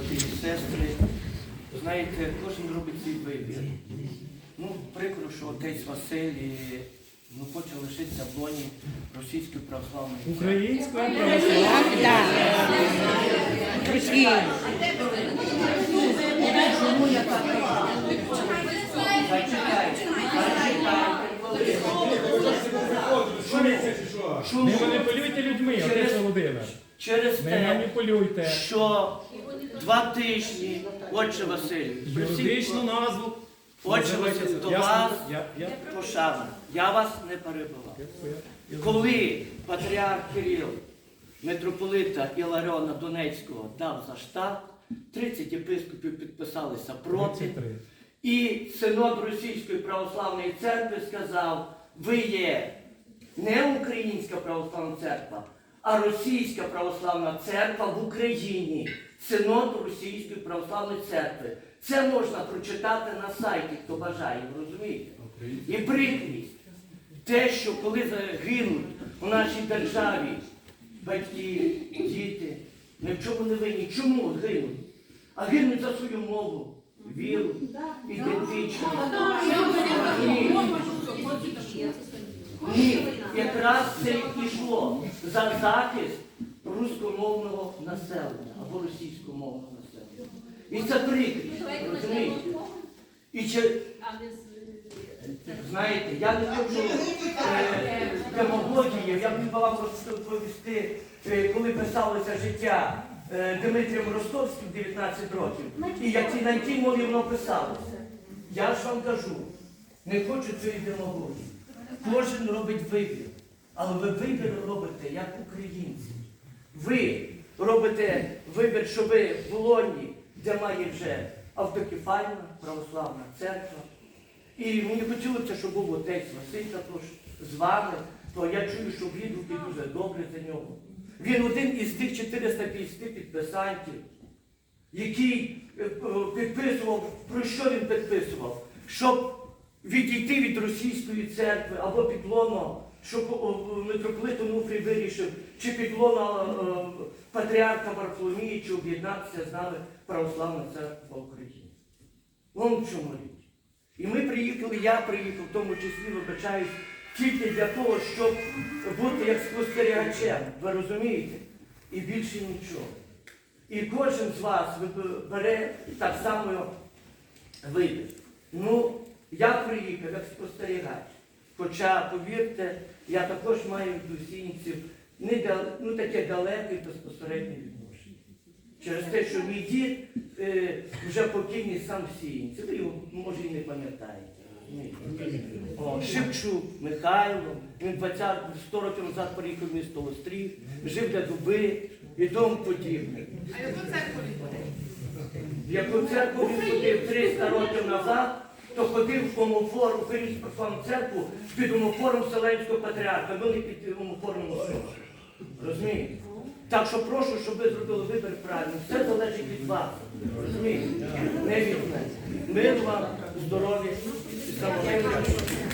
брати і сестри. Знаєте, кожен робить свій вибір. Ну, прикро, що отець Василій ну, хоче лишитися в лоні російської православної. так кажу? Зачекайте, зачекайте. Не маніпулюйте людьми. Через Не те, маніпулюйте. що два тижні, отче Василь, Юридичну назву. Отче називайте Василь, до Я- вас Я, я, пошана. Я вас не перебивав. Коли патріарх Кирил митрополита Іларіона Донецького дав за штат, 30 єпископів підписалися проти. 33. І синод Російської православної церкви сказав, ви є не Українська православна церква, а Російська православна церква в Україні. Синод Російської православної церкви. Це можна прочитати на сайті, хто бажає, ви розумієте? І прикрість. Те, що коли загинуть у нашій державі батьки, діти, ні в чому не винні. Чому гинуть? А гинуть за свою мову, віру, ідентичність. Якраз це і йшло за захист руськомовного населення або російськомовного населення. І це прикрість, розумієте? І чи, знаєте, я не хочу е, демагогії, я б вам розповісти, е, коли писалося життя е, Дмитрієм Ростовським 19 років, і як ці на якій мові воно писалося. Я ж вам кажу, не хочу цієї демагогії. Кожен робить вибір, але ви вибір робите як українці. Ви робите вибір, що ви в Лоні, де має вже автокефальна православна церква. І мені хотілося, щоб був отець Василь також з вами, то я чую, що відгуки дуже добре за нього. Він один із тих 450 підписантів, який е, підписував, про що він підписував? Щоб відійти від російської церкви або під лоно, щоб о, митрополит Онуфрій вирішив, чи під лоно е, патріарха Варфоломії, чи об'єднатися з нами православна церква України. Вон в чому річ. І ми приїхали, я приїхав, в тому числі вибачаюсь, тільки для того, щоб бути як спостерігачем, ви розумієте? І більше нічого. І кожен з вас бере так само вибір. Ну, я приїхав як спостерігач. Хоча, повірте, я також маю до сінців не ну, таке далеке безпосереднє відношення. Через те, що мій дід е, вже покійний сам сіянці, ви його може і не пам'ятаєте. О, Шевчук Михайло, він 20 100 років назад приїхав в місто Острів, жив для дуби і тому подібне. А яку церкву він ходив? Яку церкву він ходив 300 років назад, то ходив в комофору, Українську православну церкву під омофором Вселенського патріарха, ну не під омофором Московського. Розумієте? Так що прошу, щоб ви зробили вибір правильно. Все залежить від вас. Розумієте? Не від мене. Мир вам, здоров'я і самовидержання.